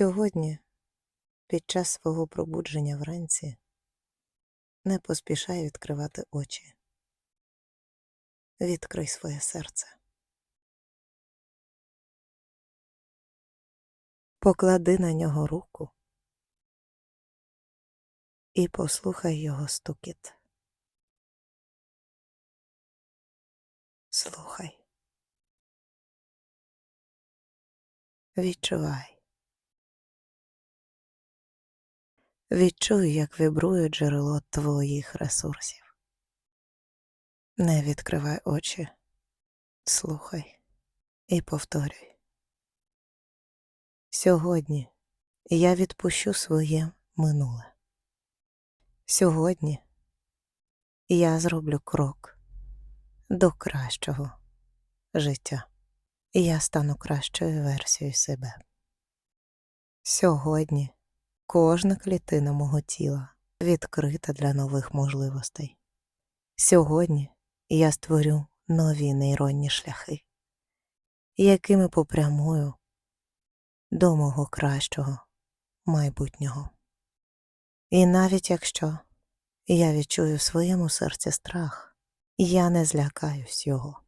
Сьогодні, під час свого пробудження вранці, не поспішай відкривати очі. Відкрий своє серце. Поклади на нього руку і послухай його стукіт. Слухай. Відчувай. Відчуй, як вібрує джерело твоїх ресурсів. Не відкривай очі, слухай і повторюй. Сьогодні я відпущу своє минуле. Сьогодні я зроблю крок до кращого життя. Я стану кращою версією себе. Сьогодні кожна клітина мого тіла відкрита для нових можливостей. Сьогодні я створю нові нейронні шляхи, якими попрямую до мого кращого майбутнього. І навіть якщо я відчую в своєму серці страх, я не злякаюсь його.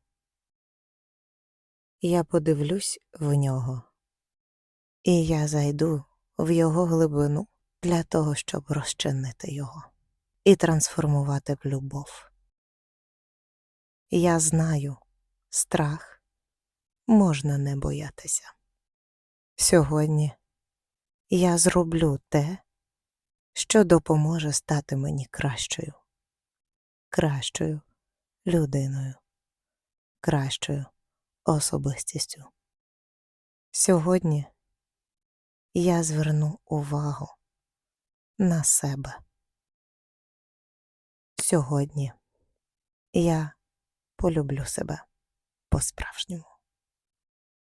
Я подивлюсь в нього, і я зайду в його глибину для того, щоб розчинити його і трансформувати в любов. Я знаю, страх можна не боятися. Сьогодні я зроблю те, що допоможе стати мені кращою, кращою людиною, кращою особистістю. Сьогодні я зверну увагу на себе. Сьогодні я полюблю себе по-справжньому.